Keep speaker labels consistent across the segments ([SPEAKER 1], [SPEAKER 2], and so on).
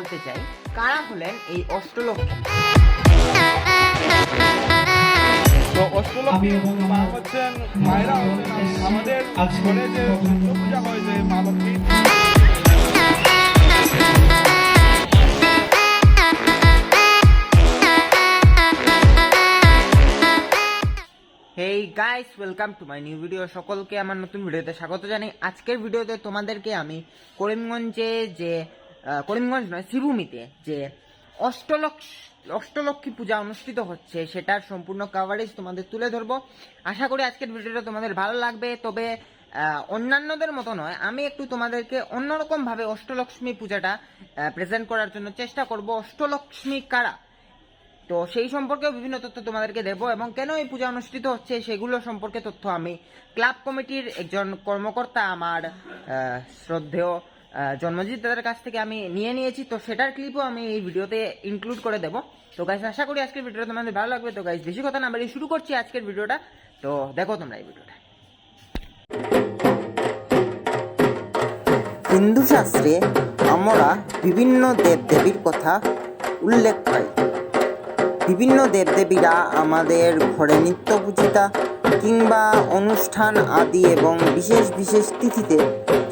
[SPEAKER 1] বলতে চাই কারা হলেন এই অষ্টলক্ষ্মী
[SPEAKER 2] তো অষ্টলক্ষ্মী মা হচ্ছেন মায়েরা হচ্ছেন আমাদের ঘরে যে পূজা হয় যে মা Lakshmi.
[SPEAKER 1] Hey guys welcome to my new video সকলকে আমার নতুন ভিডিওতে স্বাগত জানাই। আজকের ভিডিওতে তোমাদেরকে আমি করিমগঞ্জে যে করিমগঞ্জ নয়, শ্রীভূমিতে যে অষ্টলক্ষ, অষ্টলক্ষ্মী পূজা অনুষ্ঠিত হচ্ছে, সেটার সম্পূর্ণ কাভারেজ তোমাদের তুলে ধরবো। আশা করি আজকের ভিডিওটা তোমাদের ভালো লাগবে, তবে অন্যান্যদের মতো নয়, আমি একটু তোমাদেরকে অন্যরকম ভাবে অষ্টলক্ষ্মী পূজাটা প্রেজেন্ট করার জন্য চেষ্টা করব। অষ্টলক্ষ্মী কারা? তো সেই সম্পর্কেও বিভিন্ন তথ্য তোমাদেরকে দেবো, এবং কেন এই পূজা অনুষ্ঠিত হচ্ছে সেগুলো সম্পর্কে তথ্য আমি ক্লাব কমিটির একজন কর্মকর্তা আমার শ্রদ্ধেয় জন্মজিৎ দাদার কাছ থেকে আমি নিয়ে নিয়েছি, তো সেটার ক্লিপও আমি এই ভিডিওতে ইনক্লুড করে দেবো। তো গাইস আশা করি আজকের ভিডিওটা তোমাদের ভালো লাগবে। তো গাইস বেশি কথা না বাড়ি শুরু করছি আজকের ভিডিওটা। তো দেখো তোমরা এই ভিডিওটা। হিন্দু শাস্ত্রে আমরা বিভিন্ন দেবদেবীর কথা উল্লেখ পাই। বিভিন্ন দেবদেবীরা আমাদের ঘরে নিত্য পূজিতা কিংবা অনুষ্ঠান আদি এবং বিশেষ বিশেষ তিথিতে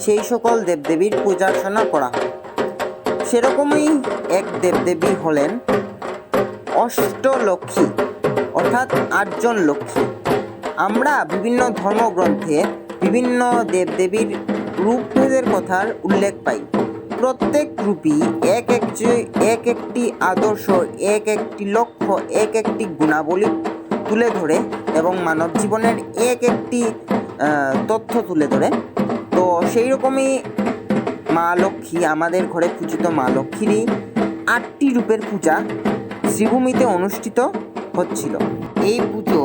[SPEAKER 1] সেই সকল দেবদেবীর পূজার্চনা করা হয়। সেরকমই এক দেবদেবী হলেন অষ্টলক্ষ্মী, অর্থাৎ আটজন লক্ষ্মী। আমরা বিভিন্ন ধর্মগ্রন্থে বিভিন্ন দেবদেবীর রূপভেদের কথার উল্লেখ পাই। প্রত্যেক রূপই এক এক এক একটি আদর্শ, এক একটি লক্ষ্য, এক একটি গুণাবলী তুলে ধরে এবং মানব জীবনের এক একটি তথ্য তুলে ধরে। তো সেই রকমই মা লক্ষ্মী, আমাদের ঘরে পূজিত মা লক্ষ্মীরই আটটি রূপের পূজা শ্রীভূমিতে অনুষ্ঠিত হচ্ছিল। এই পুজো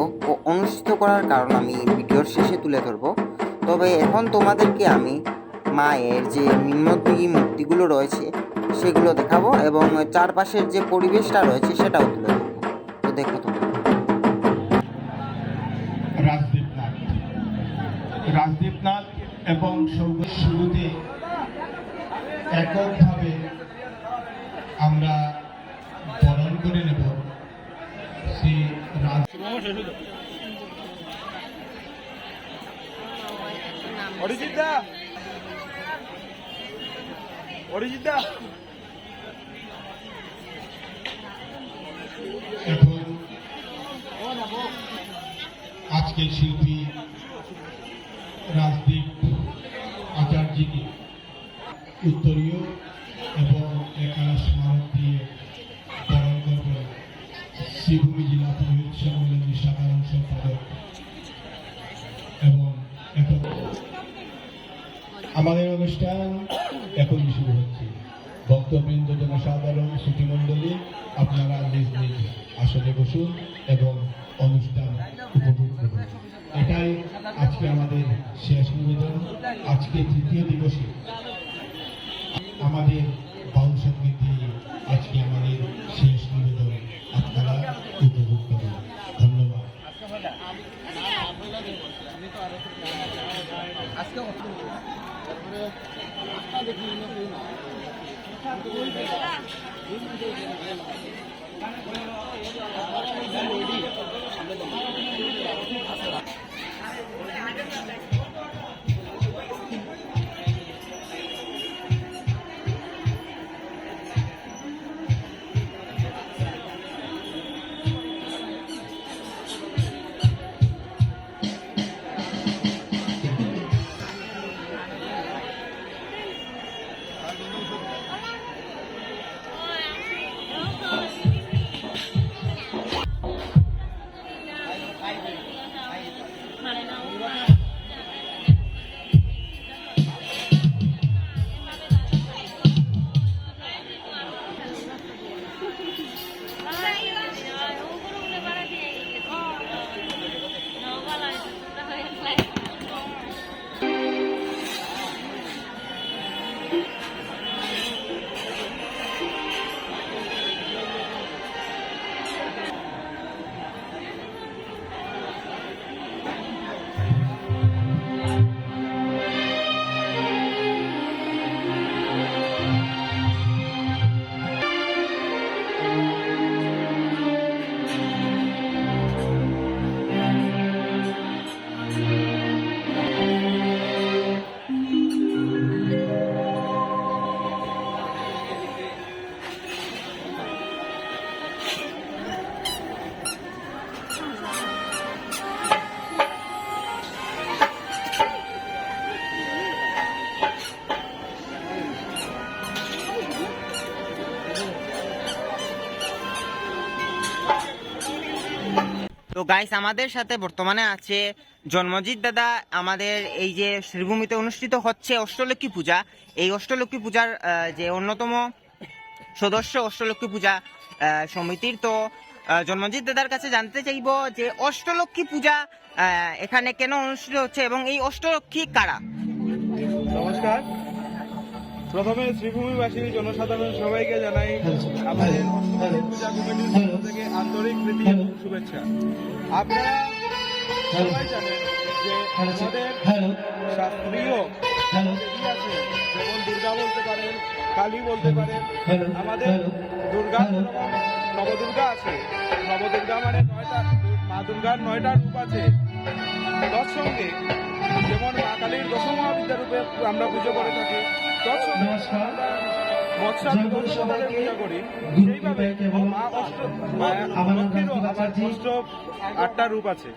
[SPEAKER 1] অনুষ্ঠিত করার কারণ আমি ভিডিওর শেষে তুলে ধরবো। তবে এখন তোমাদেরকে আমি মায়ের যে নিম্নদ্বিগী মূর্তিগুলো রয়েছে, সেগুলো দেখাবো এবং চারপাশের যে পরিবেশটা রয়েছে, সেটাও তুলে ধরবো। তো দেখো তোমরা।
[SPEAKER 3] রাজদীপনাথ এবং সৌগ শুরুতে এককভাবে আমরা বরণ করে নেব শ্রী রাজ
[SPEAKER 2] অরিজিৎ দা! অরিজিৎ দা!
[SPEAKER 3] এবং আজকের শিল্পী রাজদীপ আচার্যকে উত্তরীয় এবং একারা স্মারক দিয়ে বরণ করবেন শ্রীভূমি জেলা পুরোহিত সম্মেলনের সাধারণ সম্পাদক এবং এত- আমাদের অনুষ্ঠান এখনই শুরু হচ্ছে। ভক্তবৃন্দ জনসাধারণ, শ্রুতিমণ্ডলী, আপনারা নিজ নিজ আসনে বসুন এবং অনুষ্ঠান আজকে আমাদের শেষ নিবেদন, আজকে তৃতীয় দিবসে আমাদের বাউল সংগীত আজকে আমাদের শেষ নিবেদন আপনারা উপভোগ করেন। ধন্যবাদ। আজকে don't know.
[SPEAKER 1] Like, গাইস আমাদের সাথে বর্তমানে আছে জন্মজিৎ দাদা। আমাদের এই যে শ্রীভূমিতে অনুষ্ঠিত হচ্ছে অষ্টলক্ষ্মী পূজা। এই অষ্টলক্ষ্মী পূজার যে অন্যতম সদস্য অষ্টলক্ষ্মী পূজা সমিতির, তো জন্মজিৎ দাদার কাছে জানতে চাইব যে অষ্টলক্ষ্মী পূজা এখানে কেন অনুষ্ঠিত হচ্ছে এবং এই অষ্টলক্ষ্মী কারা?
[SPEAKER 2] নমস্কার। প্রথমে শ্রীভূমিবাসী জনসাধারণ সবাইকে জানাই আমাদের পূজা কমিটির পক্ষ থেকে আন্তরিক প্রীতি এবং শুভেচ্ছা। আপনারা সবাই জানেন যে আমাদের শাস্ত্রীয় আছে যেমন দুর্গা বলতে পারেন কালী বলতে পারেন আমাদের দুর্গা নবদুর্গা আছে। নবদুর্গা মানে নয়টা মা দুর্গার নয়টা রূপ আছে। তৎসঙ্গে যেমন মা কালীর দশম মহাবিদ্যা রূপে আমরা পুজো করে থাকি
[SPEAKER 3] নমস্কার।
[SPEAKER 2] আটটা রূপ আছে।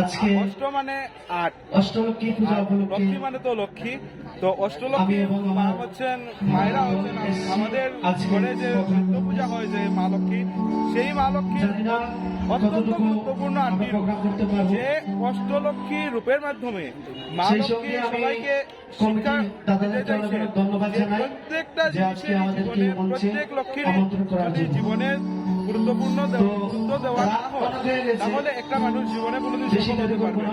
[SPEAKER 3] আজকে
[SPEAKER 2] অষ্ট মানে আট।
[SPEAKER 3] অষ্টলক্ষ্মী পূজা উপলক্ষে
[SPEAKER 2] লক্ষ্মী মানে তো লক্ষ্মী। তো অষ্টলক্ষ্মী মা হচ্ছেন মায়েরা হচ্ছেন আমাদের ঘরে যে পূজা হয় যে মা লক্ষ্মী সেই মা লক্ষ্মীর অত্যন্ত গুরুত্বপূর্ণ আটটি যে অষ্টলক্ষ্মী রূপের মাধ্যমে মা লক্ষ্মী সবাইকে শিক্ষা দিতে চাইছে। প্রত্যেকটা জীবনে প্রত্যেক লক্ষ্মীর যদি
[SPEAKER 3] জন্য।
[SPEAKER 2] জীবনে গুরুত্বপূর্ণ গুরুত্ব দেওয়া না হয়
[SPEAKER 3] হয়ে।
[SPEAKER 2] তাহলে একটা মানুষ জীবনে কোনোদিন সফল হতে পারবে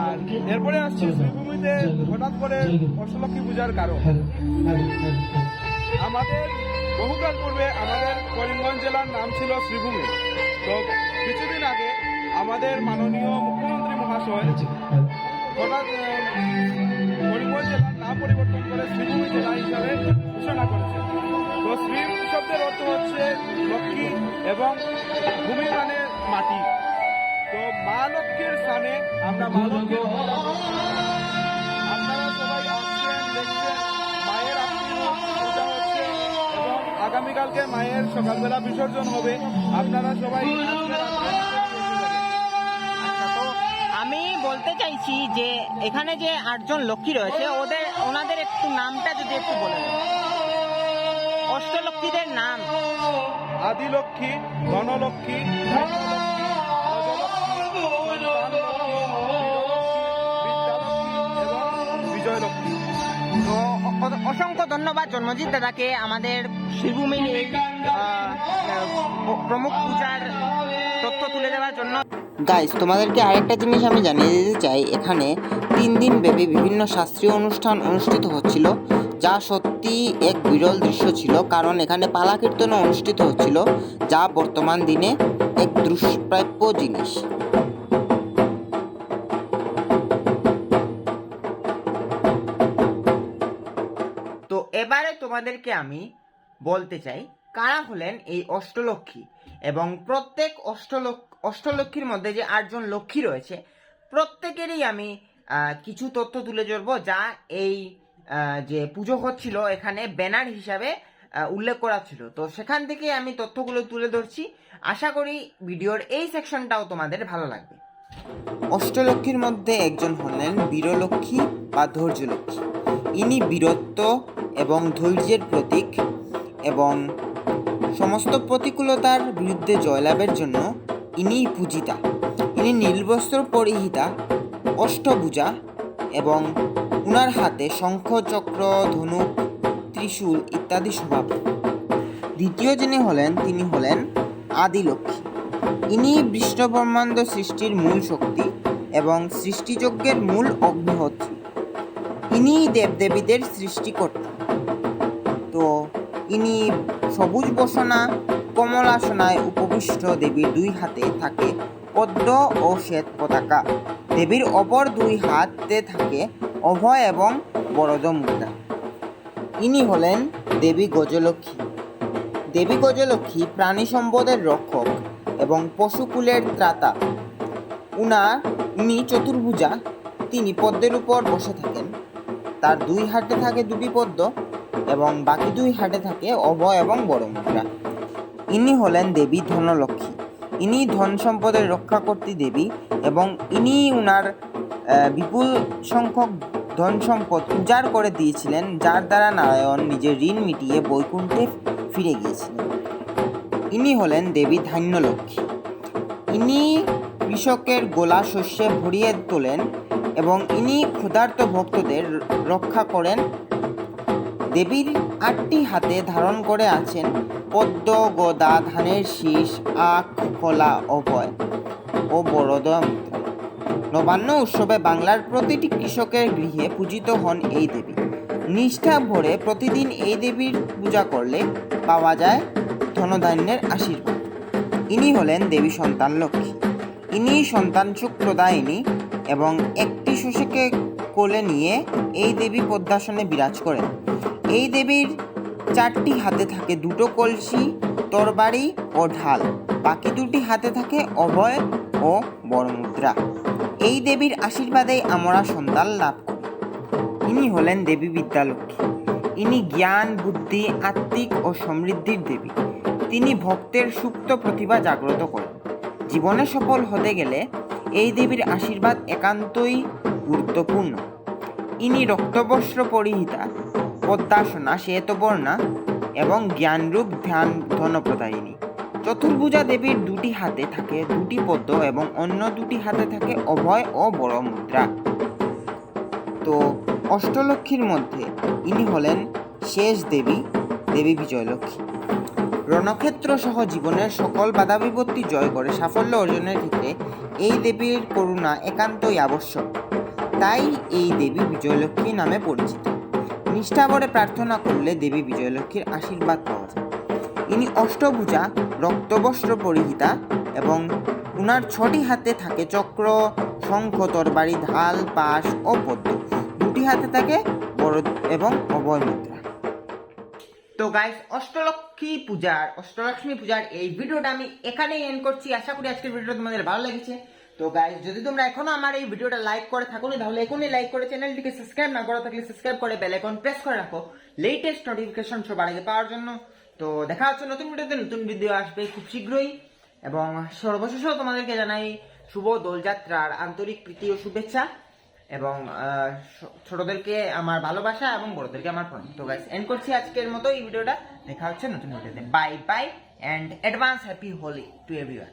[SPEAKER 2] আর এরপরে আসছে শ্রীভূমিতে হঠাৎ করে অষ্টলক্ষ্মী পূজার কারণ।
[SPEAKER 3] Hello, hello, hello.
[SPEAKER 2] আমাদের বহুকাল পূর্বে আমাদের করিমগঞ্জ জেলার নাম ছিল শ্রীভূমি। তো কিছুদিন আগে আমাদের মাননীয় মুখ্যমন্ত্রী মহাশয়
[SPEAKER 3] হ্যালো,
[SPEAKER 2] হঠাৎ করিমগঞ্জ জেলার নাম পরিবর্তন করে শ্রীভূমি জেলা হিসাবে ঘোষণা করেছে তো শ্রী শব্দের অর্থ হচ্ছে লক্ষ্মী এবং ভূমি মানে মাটি। তো মা লক্ষ্মীর স্থানে আমরা মা লক্ষ্মীর আপনারা সবাই আসছেন দেখছেন মায়ের এবং আগামীকালকে মায়ের সকালবেলা বিসর্জন হবে। আপনারা সবাই
[SPEAKER 1] আমি বলতে চাইছি যে এখানে যে আটজন লক্ষ্মী রয়েছে ওদের ওনাদের একটু নামটা যদি একটু বলে অষ্টলক্ষ্মীদের নাম।
[SPEAKER 2] আদিলক্ষ্মী ধনলক্ষ্মী।
[SPEAKER 1] অসংখ্য ধন্যবাদ জন্মজিৎ দাদাকে আমাদের আহ, প্রমুখ পূজার তথ্য তুলে দেওয়ার জন্য। গাইস তোমাদেরকে আরেকটা জিনিস আমি জানিয়ে দিতে চাই। এখানে তিন দিন ব্যাপী বিভিন্ন শাস্ত্রীয় অনুষ্ঠান অনুষ্ঠিত হচ্ছিল যা সত্যি এক বিরল দৃশ্য ছিল কারণ এখানে পালা কীর্তন অনুষ্ঠিত হচ্ছিল যা বর্তমান দিনে এক দুষ্প্রাপ্য জিনিস। এবারে তোমাদেরকে আমি বলতে চাই, কারা হলেন এই অষ্টলক্ষ্মী? এবং প্রত্যেক অষ্টলক্ষ, অষ্টলক্ষ্মীর মধ্যে যে আটজন লক্ষ্মী রয়েছে, প্রত্যেকেরই আমি কিছু তথ্য তুলে ধরবো যা এই যে পুজো হচ্ছিল এখানে ব্যানার হিসাবে উল্লেখ করা ছিল। তো সেখান থেকে আমি তথ্যগুলো তুলে ধরছি। আশা করি ভিডিওর এই সেকশনটাও তোমাদের ভালো লাগবে। অষ্টলক্ষ্মীর মধ্যে একজন হলেন বীরলক্ষ্মী বা ধৈর্যলক্ষ্মী। ইনি বীরত্ব এবং ধৈর্যের প্রতীক এবং সমস্ত প্রতিকূলতার বিরুদ্ধে জয়লাভের জন্য ইনিই পূজিতা। ইনি নীলবস্ত্র পরিহিতা, অষ্টভুজা এবং উনার হাতে শঙ্খ, চক্র, ধনুক, ত্রিশূল ইত্যাদি স্বভাব। দ্বিতীয় যিনি হলেন, তিনি হলেন আদিলক্ষ্মী। ইনি বিষ্ণু সৃষ্টির মূল শক্তি এবং সৃষ্টিযজ্ঞের মূল অগ্নিহোত্রী। ইনি দেবদেবীদের সৃষ্টিকর্তা। ইনি সবুজ বসনা কমলাসনায় উপবিষ্ট, দেবীর দুই হাতে থাকে পদ্ম ও শ্বেত পতাকা। দেবীর অপর দুই হাতে থাকে অভয় এবং বরদ মুদ্রা ইনি হলেন দেবী গজলক্ষ্মী। দেবী গজলক্ষ্মী প্রাণী সম্পদের রক্ষক এবং পশুকুলের ত্রাতা। উনা উনি চতুর্ভুজা, তিনি পদ্মের উপর বসে থাকেন। তার দুই হাতে থাকে দুটি পদ্ম। এবং বাকি দুই হাটে থাকে অভয় এবং বড় মুদ্রা ইনি হলেন দেবী ধনলক্ষ্মী। ইনি ধন সম্পদের রক্ষাকর্ত্রী দেবী এবং ইনি উনার বিপুল সংখ্যক ধন সম্পদ উজাড় করে দিয়েছিলেন, যার দ্বারা নারায়ণ নিজের ঋণ মিটিয়ে বৈকুণ্ঠে ফিরে গিয়েছিলেন। ইনি হলেন দেবী ধান্যলক্ষ্মী। ইনি কৃষকের গোলা শস্যে ভরিয়ে তোলেন এবং ইনি ক্ষুধার্ত ভক্তদের রক্ষা করেন দেবীর আটটি হাতে ধারণ করে আছেন পদ্ম গদা ধানের শীষ, আখ, কলা অভয় ও বড়দয়া নবান্ন উৎসবে বাংলার প্রতিটি কৃষকের গৃহে পূজিত হন এই দেবী। নিষ্ঠা ভরে প্রতিদিন এই দেবীর পূজা করলে পাওয়া যায় ধনধান্যের আশীর্বাদ। ইনি হলেন দেবী সন্তান লক্ষ্মী। ইনি সন্তান সুখ প্রদায়িনী এবং একটি শিশুকে কোলে নিয়ে এই দেবী পদ্মাসনে বিরাজ করেন। এই দেবীর চারটি হাতে থাকে দুটো কলসি, তরবারি ও ঢাল। বাকি দুটি হাতে থাকে অভয় ও বড় মুদ্রা এই দেবীর আশীর্বাদে আমরা সন্তান লাভ করি। ইনি হলেন দেবী বিদ্যালক্ষ্মী। ইনি জ্ঞান, বুদ্ধি, আত্মিক ও সমৃদ্ধির দেবী। তিনি ভক্তের সুপ্ত প্রতিভা জাগ্রত করেন। জীবনে সফল হতে গেলে এই দেবীর আশীর্বাদ একান্তই গুরুত্বপূর্ণ। ইনি রক্তবস্ত্র পরিহিতা পদ্মাসনা শ্বেতবর্ণা এবং জ্ঞানরূপ ধ্যান ধনপ্রদায়িনী। চতুর্ভুজা দেবীর দুটি হাতে থাকে দুটি পদ্ম এবং অন্য দুটি হাতে থাকে অভয় ও বড় মুদ্রা। তো অষ্টলক্ষ্মীর মধ্যে ইনি হলেন শেষ দেবী দেবী বিজয়লক্ষ্মী। রণক্ষেত্র সহ জীবনের সকল বাধা বিপত্তি জয় করে সাফল্য অর্জনের ক্ষেত্রে এই দেবীর করুণা একান্তই আবশ্যক। তাই এই দেবী বিজয়লক্ষ্মী নামে পরিচিত। নিষ্ঠাভরে প্রার্থনা করলে দেবী বিজয়লক্ষ্মীর আশীর্বাদ পাওয়া যায়। ইনি অষ্টভুজা, রক্তবস্ত্র পরিহিতা এবং উনার ছটি হাতে থাকে চক্র, শঙ্খ, তরবারি, ঢাল, পাশ ও পদ্ম। দুটি হাতে থাকে বড় এবং অভয় মুদ্রা। তো গাইস অষ্টলক্ষ্মী পূজার অষ্টলক্ষ্মী পূজার এই ভিডিওটা আমি এখানেই এন্ড করছি। আশা করি আজকের ভিডিওটা তোমাদের ভালো লেগেছে। তো গাইস যদি তোমরা এখনও আমার এই ভিডিওটা লাইক করে থাকো না, তাহলে এখনই লাইক করে চ্যানেলটিকে সাবস্ক্রাইব না করে থাকলে সাবস্ক্রাইব করে বেল আইকন প্রেস করে রাখো। লেটেস্ট নোটিফিকেশন সবার আগে পাওয়ার জন্য। তো দেখা হচ্ছে নতুন ভিডিওতে নতুন ভিডিও আসবে খুব শীঘ্রই। এবং সর্বশেষ তোমাদেরকে জানাই শুভ দোলযাত্রার আন্তরিক প্রীতি ও শুভেচ্ছা। এবং ছোটদেরকে আমার ভালোবাসা এবং বড়দেরকে আমার প্রণাম। তো গাইস এন্ড করছি আজকের মতো এই ভিডিওটা দেখা হচ্ছে নতুন ভিডিওতে bye bye and advance happy Holi to everyone